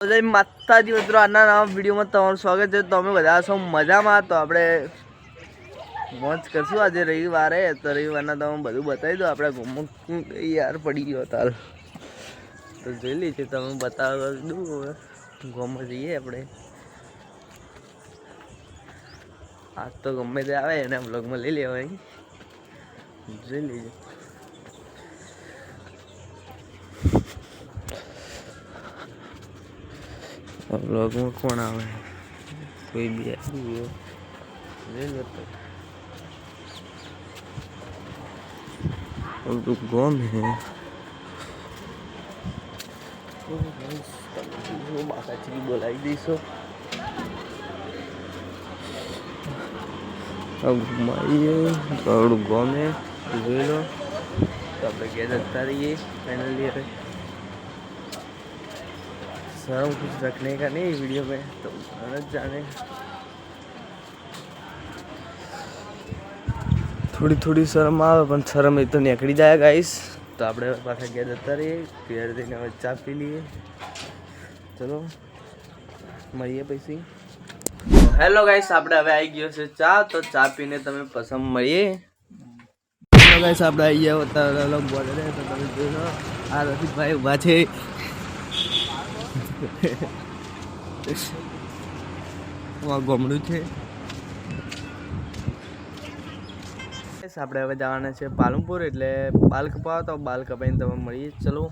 જય માતાજી મિત્રો આના નવા વિડીયોમાં તમારું સ્વાગત છે. તો અમે બધા છો મજામાં. તો આપણે મોજ કરશું. આજે રવિવારે તો રવિવારના તમે બધું બતાવી દો આપણે ઘૂમું યાર પડી ગયો તાર. તો જોઈ લઈએ તમે બતાવો દઉં ગોમાં જઈએ આપણે. આજ તો ગમે તે આવે, એને બ્લોગમાં લઈ લેવાય. જોઈ લેજો બ્લોગમાં કોણ આવે? કોઈ બી. લઈ લો તો ગોમ હે. બોલાવી દઈશો ઘુમાઈએ આપણું ગોમ જોઈ લો. તો આપણે ઘેર જતા રહીએ ફાઇનલી હવે शर्म कुछ रखने का नहीं वीडियो में तो गलत जाने થોડી થોડી શરમ આવે પણ શરમ એ તો નીકળી જાય ગાઈસ તો આપણે હવે પાછા ઘેર જતા રહીએ ઘેર જઈને હવે ચા પી લઈએ ચલો મળીએ પછી હેલો ગાઈસ આપણે હવે આવી ગયો છે ચા તો ચા પીને તમે પસંદ મળીએ હેલો ગાઈસ આપણે આવી ગયા હતા અલગ બોર્ડરે તો તમે જોઈ લો આ રફીકભાઈ ઊભા છે આ ગમડું છે. આપણે હવે જવાના છે પાલનપુર, એટલે બાલ કપાવો તો બાલ કપાઈને તમે મળીએ. ચલો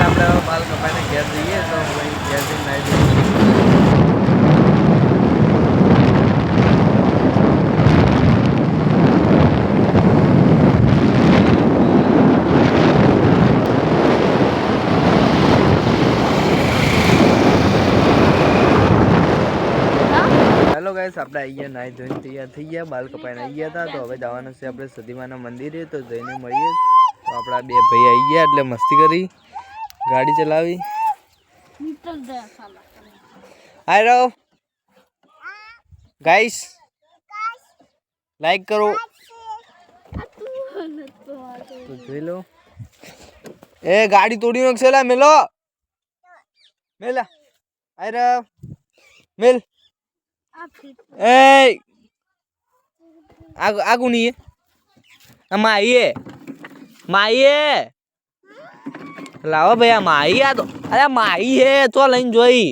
આપણે હવે બાલ કપાઈને ઘેર જઈએ તો ભાઈ ઘેર જઈને નાહી દઈએ હેલો ગાઈસ, આપણે આવી ગયા ધોઈને તૈયાર થઈ ગયા. બાલ કપાઈને આવી હતા, તો હવે જવાનું છે આપણે સદીમાના મંદિરે, તો જઈને મળીએ. તો આપણા બે ભાઈ આવી ગયા એટલે મસ્તી કરી, ગાડી ચલાવી. હાય ગાઈસ લાઈક કરો. જોઈ લો. એ ગાડી તોડી નાખશે મેલો. મેલા. આઈ રહો મેલ. એ આગુ આગુ નહીં આ માઈએ લાવો ભાઈ, આ માઈ આ તો, અરે માઈ હે તો લઈને જોઈ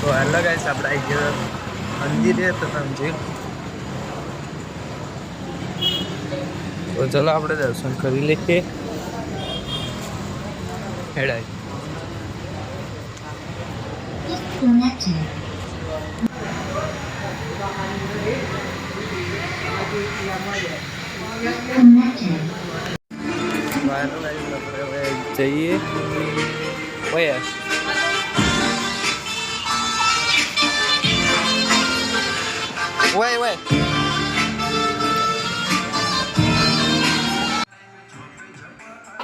તો હેલો ગાઈસ આપણે આવી ગયા મંદિરે તો તમે તો ચલો આપણે દર્શન કરી લઈએ. હેડાય. જઈએ. ઓય ઓય ઓય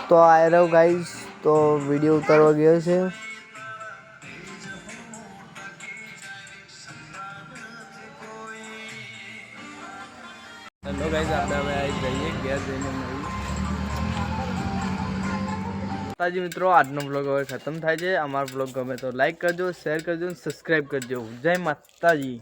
તો આયરવ ગાઈસ તો વીડિયો ઉતારવા ગયો છે. હેલો ગાઈસ આપણે હવે આવી જઈએ ઘેર જઈને મળી. માતાજી મિત્રો આજનો બ્લોગ હવે ખતમ થાય છે. અમારો બ્લોગ ગમે તો લાઈક કરજો શેર કરજો સબસ્ક્રાઈબ કરજો. જય માતાજી.